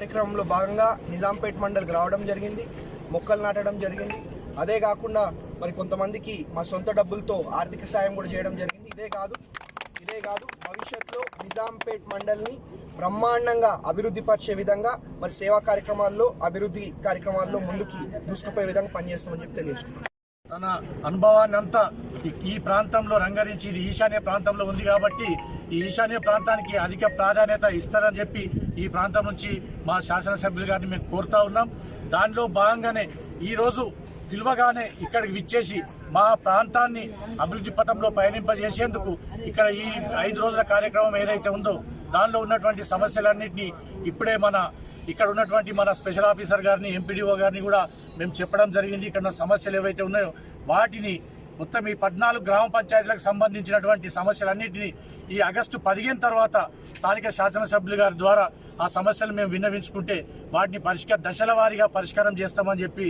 కార్యక్రమంలో భాగంగా నిజాంపేట్ మండలికి రావడం జరిగింది మొక్కలు నాటడం జరిగింది. అదే కాకుండా మరి కొంతమందికి మా సొంత డబ్బులతో ఆర్థిక సాయం కూడా చేయడం జరిగింది. ఇదే కాదు ఇదే కాదు భవిష్యత్తులో నిజాంపేట్ మండలిని బ్రహ్మాండంగా అభివృద్ధి పరిచే విధంగా మరి సేవా కార్యక్రమాల్లో అభివృద్ధి కార్యక్రమాల్లో ముందుకి దూసుకుపోయే విధంగా పనిచేస్తామని చెప్పి తెలియజేసుకుంటున్నాను తన అనుభవాన్ని అంతా ఈ ప్రాంతంలో రంగరించి ఇది ఈశాన్య ప్రాంతంలో ఉంది కాబట్టి ఈ ఈశాన్య ప్రాంతానికి అధిక ప్రాధాన్యత ఇస్తారని చెప్పి ఈ ప్రాంతం నుంచి మా శాసనసభ్యులు గారిని మేము కోరుతా ఉన్నాం. దానిలో భాగంగానే ఈరోజు రోజు పిలువగానే ఇక్కడికి విచ్చేసి మా ప్రాంతాన్ని అభివృద్ధి పథంలో పయనింపజేసేందుకు ఇక్కడ ఈ ఐదు రోజుల కార్యక్రమం ఏదైతే ఉందో దానిలో ఉన్నటువంటి సమస్యలన్నింటినీ ఇప్పుడే మన ఇక్కడ ఉన్నటువంటి మన స్పెషల్ ఆఫీసర్ గారిని ఎంపీడీఓ గారిని కూడా మేము చెప్పడం జరిగింది. ఇక్కడ ఉన్న సమస్యలు ఏవైతే ఉన్నాయో వాటిని మొత్తం ఈ పద్నాలుగు గ్రామ పంచాయతీలకు సంబంధించినటువంటి సమస్యలన్నింటినీ ఈ ఆగస్టు పదిహేను తర్వాత స్థానిక శాసనసభ్యులు గారి ద్వారా ఆ సమస్యలు మేము విన్నవించుకుంటే వాటిని పరిష్కార దశల వారీగా పరిష్కారం చేస్తామని చెప్పి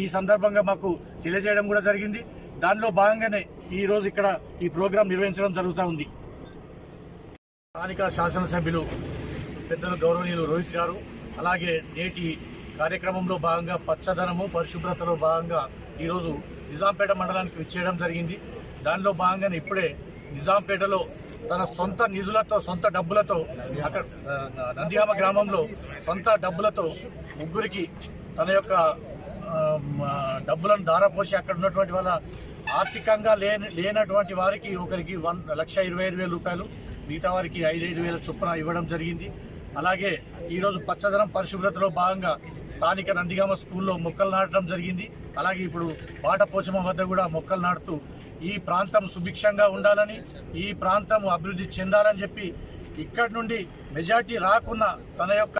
ఈ సందర్భంగా మాకు తెలియజేయడం కూడా జరిగింది. దానిలో భాగంగానే ఈ రోజు ఇక్కడ ఈ ప్రోగ్రాం నిర్వహించడం జరుగుతూ ఉంది. స్థానిక శాసనసభ్యులు పెద్దలు గౌరవనీయులు రోహిత్ గారు అలాగే నేటి కార్యక్రమంలో భాగంగా పచ్చదనము పరిశుభ్రతలో భాగంగా ఈరోజు నిజాంపేట మండలానికి విచ్చేయడం జరిగింది. దానిలో భాగంగానే ఇప్పుడే నిజాంపేటలో తన సొంత నిధులతో సొంత డబ్బులతో అక్కడ ఆ, నందిగామ గ్రామంలో సొంత డబ్బులతో ముగ్గురికి తన యొక్క డబ్బులను దారపోసి అక్కడ ఉన్నటువంటి వాళ్ళ ఆర్థికంగా లేని లేనటువంటి వారికి ఒకరికి వన్ లక్ష ఇరవై ఐదు వేల రూపాయలు మిగతా వారికి ఐదైదు వేల చొప్పున ఇవ్వడం జరిగింది. అలాగే ఈరోజు పచ్చదనం పరిశుభ్రతలో భాగంగా స్థానిక నందిగామ స్కూల్లో మొక్కలు నాటడం జరిగింది. అలాగే ఇప్పుడు బాట వద్ద కూడా మొక్కలు నాటుతూ ఈ ప్రాంతం సుభిక్షంగా ఉండాలని ఈ ప్రాంతం అభివృద్ధి చెందాలని చెప్పి ఇక్కడి నుండి మెజార్టీ రాకున్న తన యొక్క